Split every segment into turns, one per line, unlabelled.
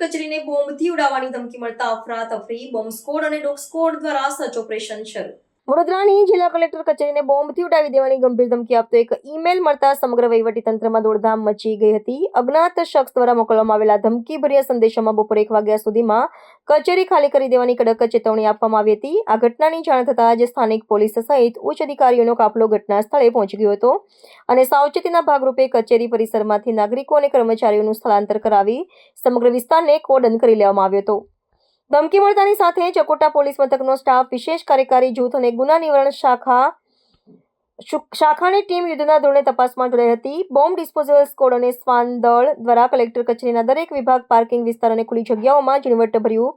કચેરીને બોમ્બથી ઉડાવવાની ધમકી મળતા અફરા તફરી બોમ્બ સ્કોડ અને ડોગ સ્કોડ દ્વારા સર્ચ ઓપરેશન શરૂ. વડોદરાની જિલ્લા કલેક્ટર કચેરીને બોમ્બથી ઉડાવી દેવાની ગંભીર ધમકી આપતો એક ઈમેલ મળતા સમગ્ર વહીવટીતંત્રમાં દોડધામ મચી ગઈ હતી. અજ્ઞાત શખ્સ દ્વારા મોકલવામાં આવેલા ધમકીભર્યા સંદેશામાં બપોરે એક વાગ્યા સુધીમાં કચેરી ખાલી કરી દેવાની કડક ચેતવણી આપવામાં આવી હતી. આ ઘટનાની જાણ થતાં જ સ્થાનિક પોલીસ સહિત ઉચ્ચ અધિકારીઓનો કાફલો ઘટના સ્થળે પહોંચી ગયો હતો અને સાવચેતીના ભાગરૂપે કચેરી પરિસરમાંથી નાગરિકો અને કર્મચારીઓનું સ્થળાંતર કરાવી સમગ્ર વિસ્તારને કોર્ડન કરી લેવામાં આવ્યો હતો. ધમકી મળતાની સાથે ચકોટા પોલીસ મથકનો સ્ટાફ, વિશેષ કાર્યકારી જૂથ અને ગુના નિવારણ શાખા શાખાની ટીમ યુદ્ધના ધોરણે તપાસમાં જોડાઈ હતી. બોમ્બ ડિસ્પોઝલ સ્કોડ અને શ્વાન દળ દ્વારા કલેક્ટર કચેરીના દરેક વિભાગ, પાર્કિંગ વિસ્તાર અને ખુલ્લી જગ્યાઓમાં ઝીણવટભર્યું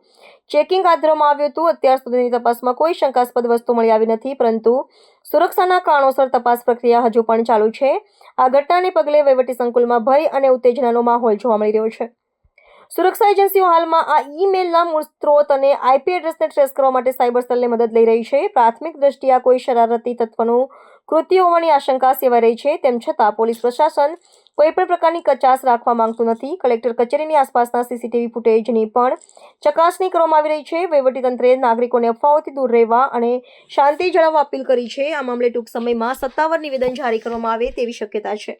ચેકિંગ હાથ ધરવામાં આવ્યું હતું. અત્યાર સુધીની તપાસમાં કોઈ શંકાસ્પદ વસ્તુ મળી આવી નથી, પરંતુ સુરક્ષાના કારણોસર તપાસ પ્રક્રિયા હજુ પણ ચાલુ છે. આ ઘટનાને પગલે વહીવટી સંકુલમાં ભય અને ઉત્તેજનાનો માહોલ જોવા મળી રહ્યો છે. સુરક્ષા એજન્સીઓ હાલમાં આ ઈમેલના મૂળ સ્ત્રોત અને આઈપી એડ્રેસને ટ્રેસ કરવા માટે સાયબર સેલને મદદ લઈ રહી છે. પ્રાથમિક દ્રષ્ટિએ કોઈ શરારતી તત્વનું કૃત્ય હોવાની આશંકા સેવાઈ રહી છે. તેમ છતાં પોલીસ પ્રશાસન કોઈ પણ પ્રકારની કચાસ રાખવા માંગતું નથી. કલેક્ટર કચેરીની આસપાસના સીસીટીવી ફૂટેજની પણ ચકાસણી કરવામાં આવી રહી છે. વહીવટીતંત્રે નાગરિકોને અફવાઓથી દૂર રહેવા અને શાંતિ જાળવવા અપીલ કરી છે. આ મામલે ટૂંક સમયમાં સત્તાવાર નિવેદન જારી કરવામાં આવે તેવી શક્યતા છે.